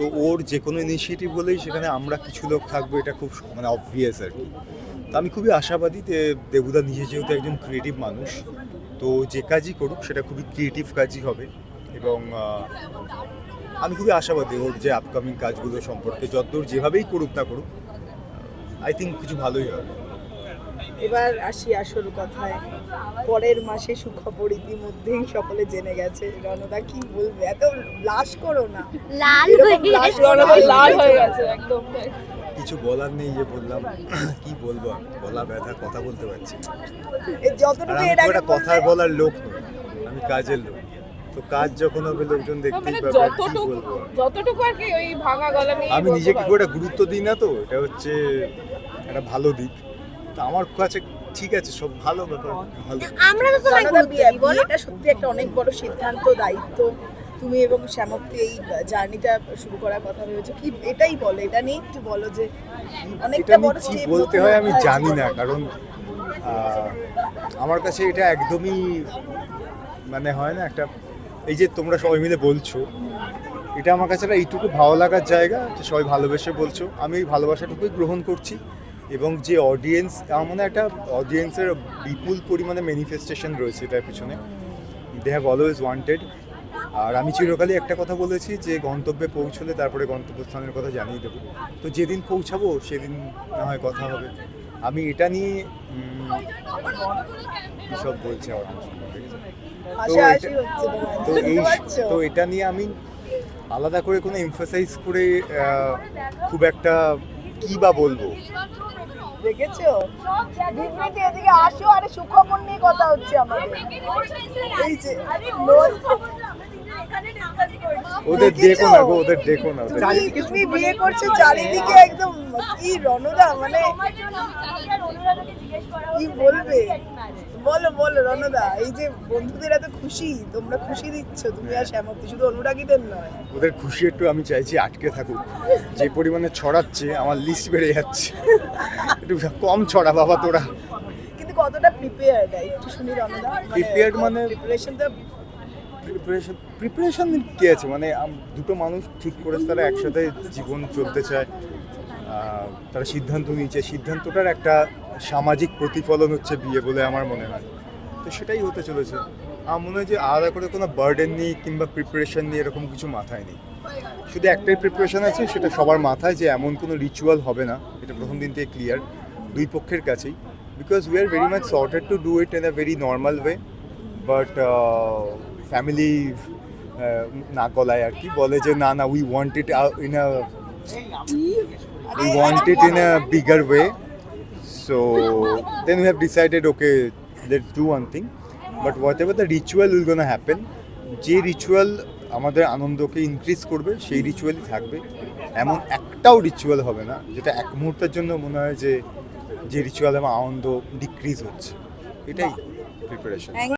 তো ওর যে কোনো ইনিশিয়েটিভ হলেই সেখানে আমরা কিছু লোক থাকব, এটা খুব মানে অবভিয়াস আর কি। তো আমি খুবই আশাবাদী যে দেবুদা নিজে যেহেতু একজন ক্রিয়েটিভ মানুষ, তো যে কাজই করুক সেটা খুবই ক্রিয়েটিভ কাজই হবে এবং আমি খুবই আশাবাদী ওর যে আপকামিং কাজগুলো সম্পর্কে যতদূর যেভাবেই করুক না করুক আই থিঙ্ক কিছু ভালোই হবে। এবার আসি আসল কথায়। পরের মাসে সুখবর ইতিমধ্যেই সকলে জেনে গেছে। রণদা কি বলবে? এত লাশ করো না। লাল এরকম হয়ে গেছে। রণদা লাল হয়ে গেছে একদম। কিছু বলার নেই যে বললাম। কি বলব? গলা ব্যথা কথা বলতে পারছি যতটুকু কথা বলার লোক আমি কাজের লোক। তো কাজ যখন হবে লোকজন দেখতেই মানে পাবে যতটুকু বলব যতটুকু আর কি ওই ভাঙা গলা নিয়ে আমি নিজেকে খুব একটা গুরুত্ব দিই না তো এটা হচ্ছে একটা ভালো দিক। তো আমার কাছে ঠিক আছে সব ভালো ব্যাপার ভালো। আমরা তো তোমায় বিয়ে- বলো। বিয়েটা সত্যি একটা অনেক বড় সিদ্ধান্ত দায়িত্ব। তুমি এবং শ্যামপ্তি এই জার্নিটা শুরু করার কথা ভেবেছো কি এটাই বলো? এটা নিয়ে একটু বলো যে অনেকটা বড় step বলতে হয় আমি জানি না কারণ আমার কাছে এটা একদমই মানে হয় না একটা এই যে তোমরা সবাই মিলে বলছো এটা আমার কাছে একটা এইটুকু ভালো লাগার জায়গা যে সবাই ভালোবেসে বলছো। আমি ওই ভালোবাসাটুকুই গ্রহণ করছি। এবং যে অডিয়েন্স আমার মনে একটা অডিয়েন্সের বিপুল পরিমাণে ম্যানিফেস্টেশন রয়েছে এটার পিছনে। দে হ্যাভ অলওয়েজ ওয়ান্টেড আর আমি চিরকালই একটা কথা বলেছি যে গন্তব্যে পৌঁছলে তারপরে গন্তব্যস্থানের কথা জানিয়ে দেবো। তো যেদিন পৌঁছাবো সেদিন না হয় কথা হবে। আমি এটা নিয়ে কী সব বলছে আমার তোমার, তো এই তো এটা নিয়ে আমি আলাদা করে কোনো এমফাসাইজ করে খুব একটা কি বা বলব? দেখেছ? এদিকে আসো আরে সুখবর নিয়ে কথা হচ্ছে আমাদের। এই যে ওদের দেখেছ? দেখো না গো ওদের দেখো না তুমি- তুমি বিয়ে করছ চারিদিকে একদম কি রণদা মানে কি বলবে? বলো বলো রণদা এই যে বন্ধুদের এত খুশি তোমরা খুশি দিচ্ছ তুমি আর শ্যামপ্তি শুধু অনুরাগীদের নয়। ওদের খুশি একটু আমি চাইছি আটকে থাকুক। যে পরিমাণে ছড়াচ্ছে আমার লিস্ট বেড়ে যাচ্ছে। একটু কম ছড়া বাবা তোরা। কিন্তু কতটা প্রিপেয়ার্ড একটু শুনি রণদা Prepared মানে- প্রিপারেশন প্রিপারেশন প্রিপারেশন কি আছে? মানে দুটো মানুষ ঠিক করেছে তারা একসাথে জীবন চলতে চায়। তারা সিদ্ধান্ত নিয়েছে। সিদ্ধান্তটার একটা সামাজিক প্রতিফলন হচ্ছে বিয়ে বলে আমার মনে হয়। তো সেটাই হতে চলেছে। আমার মনে হয় যে আলাদা করে কোনো বার্ডেন নেই কিংবা প্রিপারেশন নিয়ে এরকম কিছু মাথায় নেই। শুধু একটাই প্রিপারেশন আছে, সেটা সবার মাথায় যে এমন কোনো রিচুয়াল হবে না। এটা প্রথম দিন থেকে ক্লিয়ার দুই পক্ষের কাছেই। Because we are very much sorted to do it in a very normal way but family না গলায় আর কি বলে যে, না না we want it in a we want it in a bigger way. So then we have decided, okay, let's do one thing. But whatever the ritual will gonna happen, যে ritual আমাদের আনন্দকে ইনক্রিজ করবে সেই রিচুয়ালই থাকবে এমন একটাও ritual হবে না যেটা এক মুহূর্তের জন্য মনে হয় যে যে রিচুয়াল আমার আনন্দ ডিক্রিজ হচ্ছে এটাই প্রিপারেশন